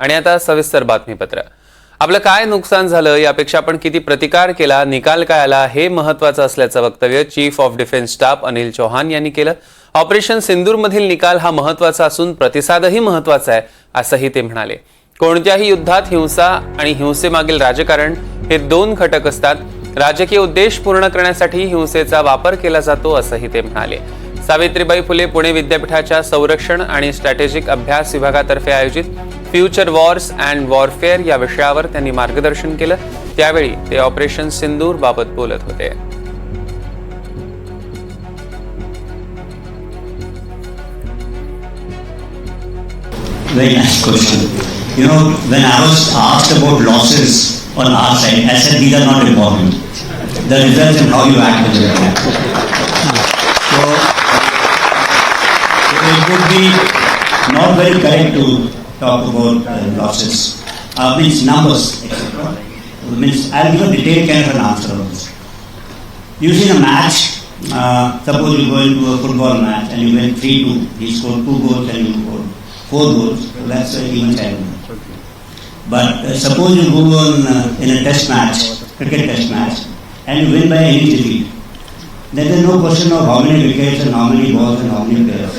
आणि आता सविस्तर बातमीपत्र. आपलं काय नुकसान झालं यापेक्षा आपण किती प्रतिकार केला निकाल काय आला हे महत्वाचं असल्याचं वक्तव्य chief of defence staff Anil Chauhan यांनी केलं. ऑपरेशन सिंदूरमधील निकाल हा महत्त्वाचा असून प्रतिसादही महत्त्वाचा आहे असंही ते म्हणाले. कोणत्याही युद्धात हिंसा आणि हिंसेमागील राजकारण हे दोन घटक असतात. राजकीय उद्देश पूर्ण करण्यासाठी हिंसेचा वापर केला जातो असंही ते म्हणाले. सावित्रीबाई फुले पुणे विद्यापीठाच्या संरक्षण आणि स्ट्रॅटेजिक अभ्यास विभागातर्फे आयोजित फ्युचर वॉर्स अँड वॉरफेअर या विषयावर त्यांनी मार्गदर्शन केलं त्यावेळी ते ऑपरेशन सिंदूर बाबत बोलत होते Very nice question. You know, when I was asked about losses on our side, I said these are not important. The results and how you act is important. So, it would be not very correct to talk about uh, losses, uh, means numbers, etc. Means I'll give a detailed kind of an answer on this. In a match, uh, suppose you go into a football match and you win 3-2, he scored 2 goals and you scored 4 goals, that's an even time. But uh, suppose you go on uh, in a test match, cricket test match, and you win by any defeat, then there's no question of how many wickets and how many balls and how many players.